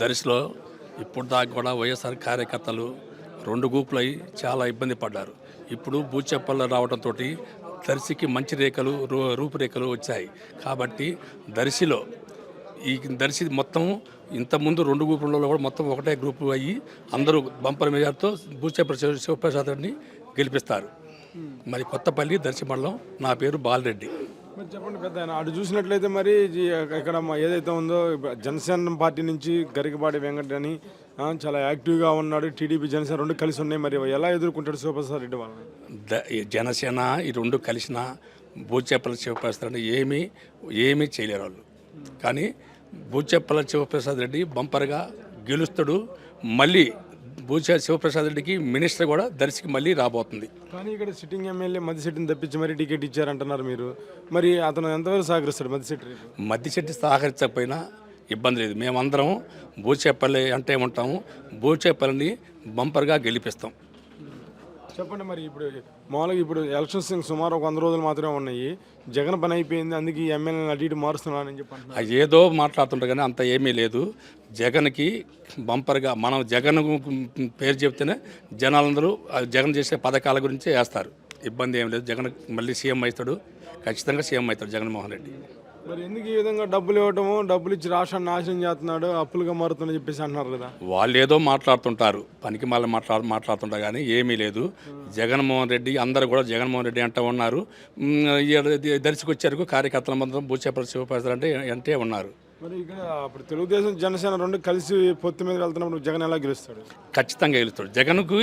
దర్శిలో ఇప్పుడు దాకా కూడా వైఎస్ఆర్ కార్యకర్తలు రెండు గ్రూపులు అయి చాలా ఇబ్బంది పడ్డారు. ఇప్పుడు బూచెప్పల్లో రావడంతో దర్శికి మంచి రేఖలు రూ- రూపురేఖలు వచ్చాయి. కాబట్టి దర్శిలో ఈ దర్శి మొత్తం ఇంతకుముందు రెండు గ్రూపులలో కూడా మొత్తం ఒకటే గ్రూపు అయ్యి అందరూ బంపర్ మెజార్తో బూచెప్ప శివ- శివప్రసాద్ రెడ్డిని గెలిపిస్తారు. మరి కొత్తపల్లి దర్శి మండలం నా పేరు బాలరెడ్డి. మరి చెప్పండి పెద్ద ఆయన. అటు చూసినట్లయితే మరి జీ- ఇక్కడ ఏదైతే ఉందో జనసేన పార్టీ నుంచి గరికపాటి వెంకట అని చాలా యాక్టివ్గా ఉన్నాడు. టీడీపీ జనసేన రెండు కలిసి ఉన్నాయి. మరి ఎలా ఎదుర్కొంటాడు శివప్రసాద్ రెడ్డి వాళ్ళని? జనసేన ఈ రెండు కలిసిన భూచెప్పల శివప్రసాద్ రెడ్డి ఏమీ ఏమీ చేయలేరు వాళ్ళు. కానీ భూచెప్పల శివప్రసాద్ రెడ్డి బంపర్గా గెలుస్తాడు. మళ్ళీ బూచె శివప్రసాద్ రెడ్డికి మినిస్టర్ కూడా దర్శికి మళ్ళీ రాబోతుంది. కానీ ఇక్కడ సిట్టింగ్ ఎమ్మెల్యే మధ్యశెట్టిని తప్పించి మరి టికెట్ ఇచ్చారంటున్నారు మీరు. మరి అతను ఎంతవరకు సహకరిస్తాడు మధ్యశెట్టి రేపు మద్దిశెట్టి సహకరించకపోయినా ఇబ్బంది లేదు. మేమందరం బూచేపల్లి అంటే ఉంటాము. బూచేపల్లిని బంపర్గా గెలిపిస్తాం. చెప్పండి మరి ఇప్పుడు మామూలుగా ఇప్పుడు ఎలక్షన్స్ సుమారు ఒక వంద రోజులు మాత్రమే ఉన్నాయి. జగన్ పని అయిపోయింది అందుకే ఈ ఎమ్మెల్యేని అటు ఇటు మారుస్తున్నానని చెప్పి ఏదో మాట్లాడుతుంటారు కానీ అంత ఏమీ లేదు. జగన్కి బంపర్గా మనం జగన్ పేరు చెప్తేనే జనాలందరూ జగన్ చేసే పథకాల గురించే వేస్తారు. ఇబ్బంది ఏం లేదు. జగన్ మళ్ళీ సీఎం అవుతాడు. ఖచ్చితంగా సీఎం అవుతాడు జగన్మోహన్ రెడ్డి. మరి ఎందుకు ఈ విధంగా డబ్బులు ఇవ్వటము డబ్బులు ఇచ్చి రాష్ట్రాన్ని నాశనం చేస్తున్నాడు అప్పులుగా మారుతుందని చెప్పేసి అంటున్నారు కదా? వాళ్ళు ఏదో మాట్లాడుతుంటారు పనికి మళ్ళీ మాట్లాడు మాట్లాడుతుంటారు కానీ ఏమీ లేదు. జగన్మోహన్ రెడ్డి అందరూ కూడా జగన్మోహన్ రెడ్డి అంటూ ఉన్నారు. దర్శకు కార్యకర్తల మొత్తం బూచేపల్లి శివప్రసాద్ అంటే అంటే ఉన్నారు. మరి ఇక్కడ అప్పుడు తెలుగుదేశం జనసేన రెండు కలిసి పొత్తు మీద వెళ్తున్నప్పుడు జగన్ ఎలా గెలుస్తాడు? ఖచ్చితంగా గెలుస్తాడు. జగన్కు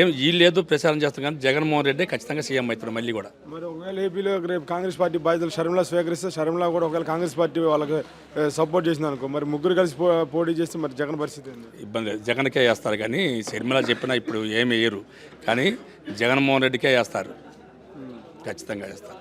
ఏం వీళ్ళేదో ప్రచారం చేస్తాం కానీ జగన్మోహన్ రెడ్డి ఖచ్చితంగా సీఎం అవుతాడు మళ్ళీ కూడా. మరి ఒకవేళ ఏపీలో రేపు కాంగ్రెస్ పార్టీ బాధ్యతలు షర్మిలా స్వీకరిస్తే షర్మిలా కూడా ఒకవేళ కాంగ్రెస్ పార్టీ వాళ్ళకి సపోర్ట్ చేసింది అనుకో మరి ముగ్గురు కలిసి పోటీ చేస్తే మరి జగన్ పరిస్థితి ఇబ్బంది లేదు. జగన్కే వేస్తారు కానీ షర్మిల చెప్పినా ఇప్పుడు ఏమి వేయరు. కానీ జగన్మోహన్ రెడ్డికే వేస్తారు. ఖచ్చితంగా వేస్తారు.